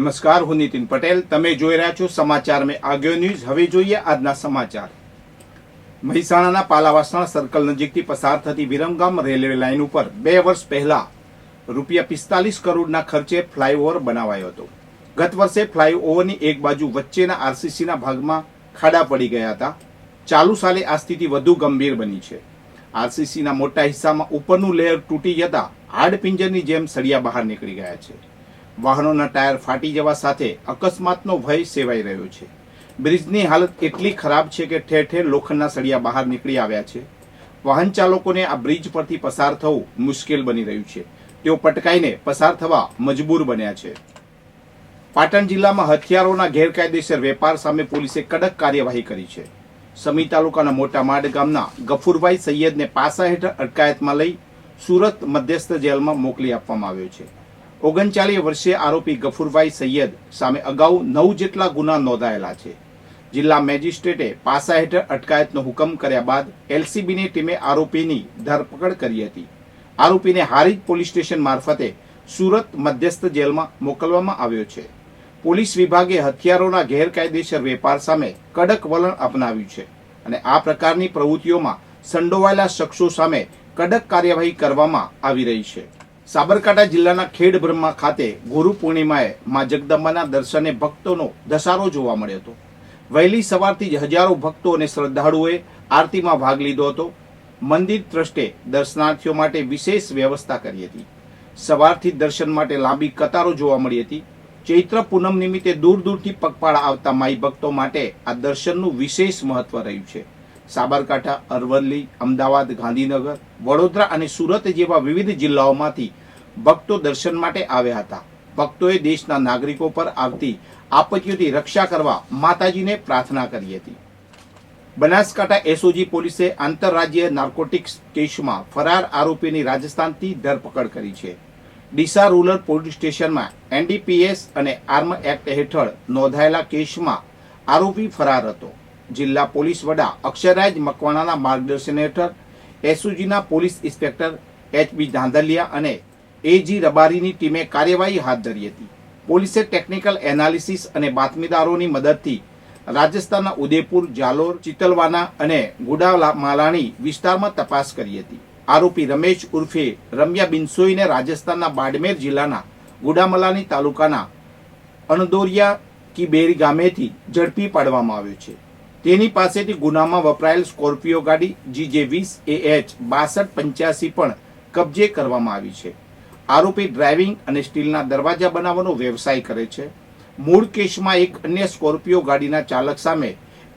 નમસ્કાર, હું નીતિન પટેલ. તમે જોઈ રહ્યા છો સમાચાર મેં આગળ ન્યૂઝ. હવે જોઈએ આજના સમાચાર. મહેસાણાના પાલાવાસણા સર્કલ નજીકથી પસાર થતી વિરમગામ રેલવે લાઇન ઉપર બે વર્ષ પહેલા રૂપિયા પિસ્તાલીસ કરોડના ખર્ચે ફ્લાયઓવર બનાવાયો હતો. ગત વર્ષે ફ્લાયઓવરની એક બાજુ વચ્ચેના આરસીસીના ભાગમાં ખાડા પડી ગયા હતા. ચાલુ સાલે આ સ્થિતિ વધુ ગંભીર બની છે. આરસીસીના મોટા હિસ્સામાં ઉપરનું લેયર તૂટી જતા હાડપિંજરની જેમ સળિયા બહાર નીકળી ગયા છે. વાહનોના ટાયર ફાટી જવા સાથે અકસ્માતનો ભય સેવાઈ રહ્યો છે. બ્રિજની હાલત એટલી ખરાબ છે કે ઠેર ઠેર લોખંડના સળિયા બહાર નીકળી આવ્યા છે. વાહન ચાલકોને આ બ્રિજ પરથી પસાર થવું મુશ્કેલ બની રહ્યું છે. તેઓ પટકાઈને પસાર થવા મજબૂર બન્યા છે. પાટણ જિલ્લામાં હથિયારોના ગેરકાયદેસર વેપાર સામે પોલીસે કડક કાર્યવાહી કરી છે. સમી તાલુકાના મોટા માડ ગામના ગફુરભાઈ સૈયદને પાસા હેઠળ અટકાયતમાં લઈ સુરત મધ્યસ્થ જેલમાં મોકલી આપવામાં આવ્યો છે. ઓગણચાલીસ વર્ષીય આરોપી ગફુરભાઈ સૈયદ સામે અગાઉ નવ જેટલા ગુના નોંધાયેલા છે. જિલ્લા મેજિસ્ટ્રેટે પાસા હેઠળ અટકાયતનો હુકમ કર્યા બાદ એલસીબીની ટીમે આરોપીની ધરપકડ કરી હતી. આરોપીને હારીજ પોલીસ સ્ટેશન મારફતે સુરત મધ્યસ્થ જેલમાં મોકલવામાં આવ્યો છે. પોલીસ વિભાગે હથિયારોના ગેરકાયદેસર વેપાર સામે કડક વલણ અપનાવ્યું છે અને આ પ્રકારની પ્રવૃત્તિઓમાં સંડોવાયેલા શખ્સો સામે કડક કાર્યવાહી કરવામાં આવી રહી છે. સાબરકાંઠા જિલ્લાના ખેડ બ્રહ્મા ખાતે ગુરુ પૂર્ણિમાએ મા જગદંબાના દર્શને ભક્તોનો ધસારો જોવા મળ્યો હતો. વહેલી સવારથી જ હજારો ભક્તો અને શ્રદ્ધાળુઓએ આરતીમાં ભાગ લીધો હતો. મંદિર ટ્રસ્ટે દર્શનાર્થીઓ માટે વિશેષ વ્યવસ્થા કરી હતી. સવારથી દર્શન માટે લાંબી કતારો જોવા મળી હતી. ચૈત્ર પૂનમ નિમિત્તે દૂર દૂરથી પગપાળા આવતા માઈ ભક્તો માટે આ દર્શનનું વિશેષ મહત્વ રહ્યું છે. સાબરકાંઠા, અરવલ્લી, અમદાવાદ, ગાંધીનગર, વડોદરા અને સુરત જેવા વિવિધ જિલ્લાઓમાંથી ભક્તો દર્શન માટે આવ્યા હતા. ભક્તોએ દેશના નાગરિકો પર આવતી આપત્તિઓથી રક્ષા કરવા માતાજીને પ્રાર્થના કરી હતી. બનાસકાંઠા એસઓજી પોલીસે આંતરરાજ્ય નાર્કોટિક્સ કેસમાં ફરાર આરોપીની રાજસ્થાનથી ધરપકડ કરી છે. ડીસા રૂરલ પોલીસ સ્ટેશનમાં એનડીપીએસ અને આર્મ એક્ટ હેઠળ નોંધાયેલા કેસમાં આરોપી ફરાર હતો. જિલ્લા પોલીસ વડા અક્ષયરાજ મકવાણાના માર્ગદર્શન હેઠળ એસઓજીના police inspector H B Dhandhaliya અને એજી રબારીની ટીમે કાર્યવાહી હાથ ધરી હતી. પોલીસે ટેકનિકલ એનાલિસિસ અને બાતમીદારોની મદદથી રાજસ્થાનના ઉદયપુર જાલોર, ચિતલવાના અને ગુડામાલાણી વિસ્તારમાં તપાસ કરી હતી. આરોપી રમેશ ઉર્ફે રમ્યા બિનસોઈને રાજસ્થાનના બાડમેર જિલ્લાના ગુડામલાની તાલુકાના અણદોરિયા કિબેરી ગામેથી ઝડપી પાડવામાં આવ્યો છે. તેની પાસેથી ગુનામાં વપરાયેલ સ્કોર્પિયો ગાડી, જીજે વીસ એ એચ બાસઠ, પંચ્યાસી પણ કબજે કરવામાં આવી છે. આરોપી ડ્રાઇવિંગ અને સ્ટીલના દરવાજા બનાવવાનો વ્યવસાય કરે છે. મૂળ કેસમાં એક અન્ય સ્કોર્પિયો ગાડીના ચાલક સામે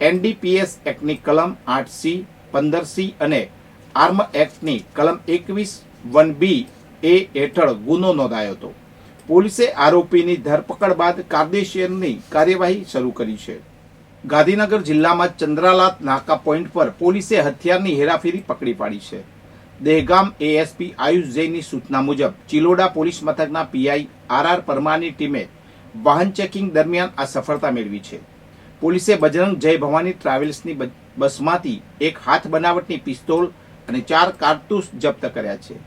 એનડીપીએસ એક્ટની કલમ આઠ સી પંદર સી અને આર્મ એક્ટની કલમ એકવીસ વન બી એ હેઠળ ગુનો નોંધાયો હતો. પોલીસે આરોપીની ધરપકડ બાદ કાયદેસરની કાર્યવાહી શરૂ કરી છે. ગાંધીનગર જિલ્લામાં ચંદ્રાલાત નાકા પોઈન્ટ પર પોલીસે હથિયારની હેરાફેરી પકડી પાડી છે. દહેગામ એએસપી આયુષ જૈનની સૂચના મુજબ ચિલોડા પોલીસ મથકના પીઆઈ આર આર પરમારની ટીમે વાહન ચેકિંગ દરમિયાન આ સફળતા મેળવી છે. પોલીસે બજરંગ જય ભવાની ટ્રાવેલ્સની બસમાંથી એક હાથ બનાવટની પિસ્તોલ અને ચાર કારતૂસ જપ્ત કર્યા છે.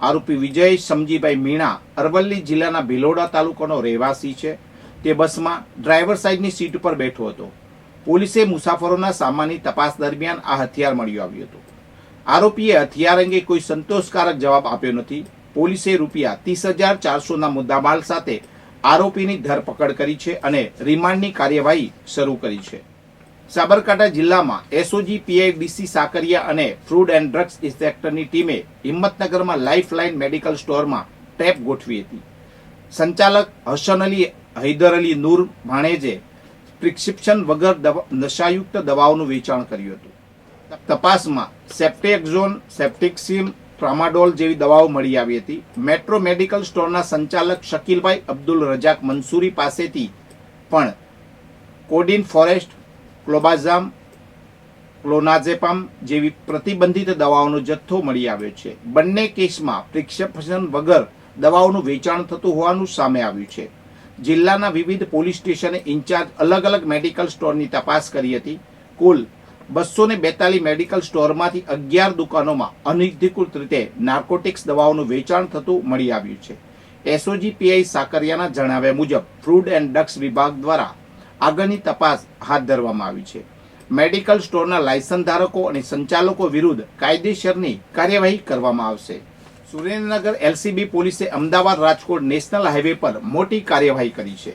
આરોપી વિજય સમજીભાઈ મીણા અરવલ્લી જિલ્લાના ભિલોડા તાલુકાનો રહેવાસી છે. તે બસમાં ડ્રાઈવર સાઈડની સીટ પર બેઠો હતો. પોલીસે મુસાફરોના સામાનની તપાસ દરમિયાન આ હથિયાર મળ્યું આવ્યું હતું. આરોપીએ હથિયાર અંગે કોઈ સંતોષકારક જવાબ આપ્યો નથી. પોલીસે રૂપિયા ત્રીસ હજાર ચારસોના મુદ્દામાલ સાથે આરોપીની ધરપકડ કરી છે અને રિમાન્ડની કાર્યવાહી શરૂ કરી છે. સાબરકાંઠા જિલ્લામાં એસઓજી પીઆઈડીસી સાકરિયા અને ફૂડ એન્ડ ડ્રગ્સ ઇન્સ્પેક્ટરની ટીમે હિંમતનગરમાં લાઇફલાઇન મેડિકલ સ્ટોરમાં ટેપ ગોઠવી હતી. સંચાલક હસન અલી, હૈદર અલી નૂર ભાણેજે પ્રિસ્ક્રિપ્શન વગર નશાયુક્ત દવાઓનું વેચાણ કર્યું હતું. તપાસમાં સેપ્ટેક્ઝોન સેપ્ટિક્સિમ ટ્રામાડોલ જેવી દવાઓ મળી આવી હતી. મેટ્રો મેડિકલ સ્ટોરના સંચાલક શકીલભાઈ અબ્દુલ રજાક મંસૂરી પાસેથી પણ કોડિન ફોરેસ્ટ ક્લોબાઝામ ક્લોનાઝેપામ જેવી પ્રતિબંધિત દવાઓનો જથ્થો મળી આવ્યો છે. બંને કેસમાં પ્રિસ્ક્રિપ્શન વગર દવાઓનું વેચાણ થતું હોવાનું સામે આવ્યું છે. જિલ્લાના વિવિધ પોલીસ સ્ટેશને ઇન્ચાર્જ અલગ અલગ મેડિકલ સ્ટોરની તપાસ કરી હતી. કુલ બસો ને બેતાલીસ મેડિકલ સ્ટોરમાંથી અગિયાર દુકાનોમાં અનધિકૃત રીતે નાર્કોટિક્સ દવાઓનું વેચાણ થતું મળી આવ્યું છે. એસઓજી પીઆઈ સાકરિયાના જણાવ્યા મુજબ ફ્રૂડ એન્ડ ડ્રગ્સ વિભાગ દ્વારા આગળની તપાસ હાથ ધરવામાં આવી છે. મેડિકલ સ્ટોરના લાયસન્સ ધારકો અને સંચાલકો વિરુદ્ધ કાયદેસરની કાર્યવાહી કરવામાં આવશે. સુરેન્દ્રનગર એલસીબી પોલીસે અમદાવાદ રાજકોટ નેશનલ હાઈવે પર મોટી કાર્યવાહી કરી છે.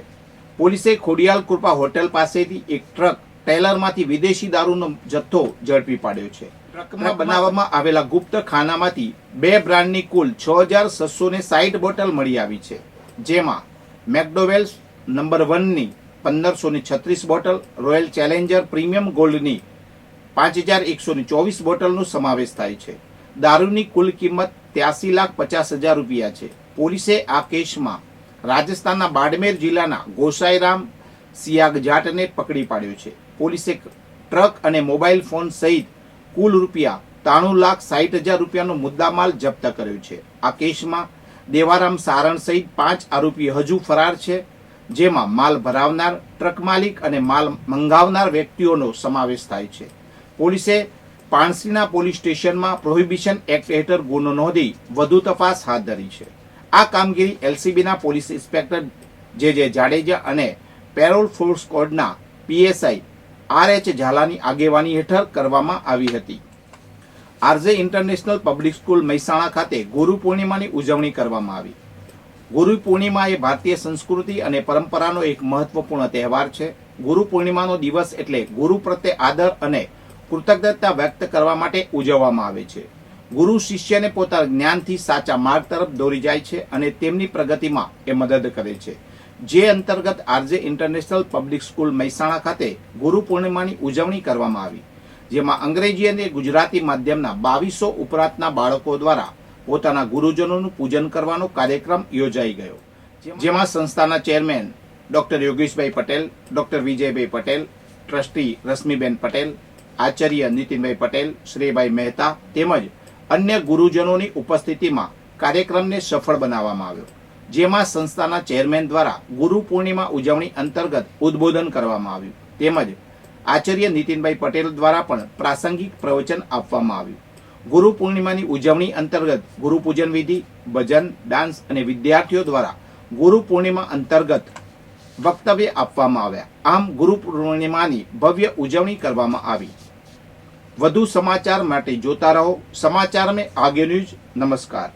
પોલીસે ખોડિયાલ કૃપા હોટેલ પાસેથી એક ટ્રક ટેલરમાંથી વિદેશી દારૂનો જથ્થો ઝડપી પાડ્યો છે. ટ્રકમાં બનાવવામાં આવેલા ગુપ્ત ખાનામાંથી બે બ્રાન્ડની કુલ છ હજાર છસો ને સાઠ બોટલ મળી આવી છે. જેમાં મેકડોવેલ્સ નંબર વનની પંદરસો ને છત્રીસ બોટલ રોયલ ચેલેન્જર પ્રીમિયમ ગોલ્ડની પાંચ હજાર એકસો ને ચોવીસ બોટલનો સમાવેશ થાય છે. દારૂની કુલ કિંમત ત્યાસી લાખ પચાસ હજાર રૂપિયા છે. પોલીસે આ કેસમાં રાજસ્થાનના બાડમેર જિલ્લાના ગોસાઈરામ સિયાગ જાટને પકડી પાડ્યો છે. પોલીસે ટ્રક અને મોબાઈલ ફોન સહિત કુલ રૂપિયા ત્રાણું લાખ સાઠ હજાર રૂપિયાનો મુદ્દામાલ જપ્ત કર્યો છે. આ કેસમાં દેવારામ સારણ સહિત પાંચ આરોપી હજુ ફરાર છે, જેમાં માલ ભરાવનાર, ટ્રક માલિક અને માલ મંગાવનાર વ્યક્તિઓનો સમાવેશ થાય છે. પોલીસે પાણસીના પોલીસ સ્ટેશનમાં પ્રોહિબિશન એક્ટ હેઠળ ગુનો નોંધી વધુ તપાસ હાથ ધરી છે. આ કામગીરી એલસીબીના પોલીસ ઇન્સ્પેક્ટર જે જે જાડેજા અને પેરોલ ફોર્સ કોડના પીએસઆઈ આર એચ ઝાલાની આગેવાની હેઠળ કરવામાં આવી હતી. RJ international public school Mehsana ખાતે ગુરુ પૂર્ણિમાની ઉજવણી કરવામાં આવી. ગુરુ પૂર્ણિમા એ ભારતીય સંસ્કૃતિ અને પરંપરાનો એક મહત્વપૂર્ણ તહેવાર છે. ગુરુ પૂર્ણિમાનો દિવસ એટલે ગુરુ પ્રત્યે આદર અને કૃતજ્ઞતા વ્યક્ત કરવા માટે ઉજવવામાં આવે છે. ગુરુ શિષ્યને પોતાના જ્ઞાનથી સાચા માર્ગ તરફ દોરી જાય છે અને તેમની પ્રગતિમાં એ મદદ કરે છે. જે અંતર્ગત RJ international public school Mehsana ખાતે ગુરુ પૂર્ણિમાની ઉજવણી કરવામાં આવી જેમાં અંગ્રેજી અને ગુજરાતી માધ્યમના બાવીસો ઉપરાંતના બાળકો દ્વારા પોતાના ગુરુજનોનું પૂજન કરવાનો કાર્યક્રમ યોજાઈ ગયો. જેમાં સંસ્થાના chairman doctor Yogeshbhai Patel doctor Vijaybhai Patel trustee Rashmiben Patel Acharya Nitinbhai Patel શ્રીભાઈ Mehta તેમજ અન્ય ગુરુજનોની ઉપસ્થિતિમાં કાર્યક્રમને સફળ બનાવવામાં આવ્યો. જેમાં સંસ્થાના ચેરમેન દ્વારા ગુરુ પૂર્ણિમા ઉજવણી અંતર્ગત ઉદ્બોધન કરવામાં આવ્યું. તેમજ આચાર્ય નીતિનભાઈ પટેલ દ્વારા પણ પ્રાસંગિક પ્રવચન આપવામાં આવ્યું. ગુરુ પૂર્ણિમાની ઉજવણી અંતર્ગત ગુરુ પૂજન વિધિ, ભજન, ડાન્સ અને વિદ્યાર્થીઓ દ્વારા ગુરુ પૂર્ણિમા અંતર્ગત વક્તવ્ય આપવામાં આવ્યા. આમ ગુરુ પૂર્ણિમાની ભવ્ય ઉજવણી કરવામાં આવી. વધુ સમાચાર માટે જોતા રહો. સમાચાર મેં આગે ન્યૂઝ નમસ્કાર.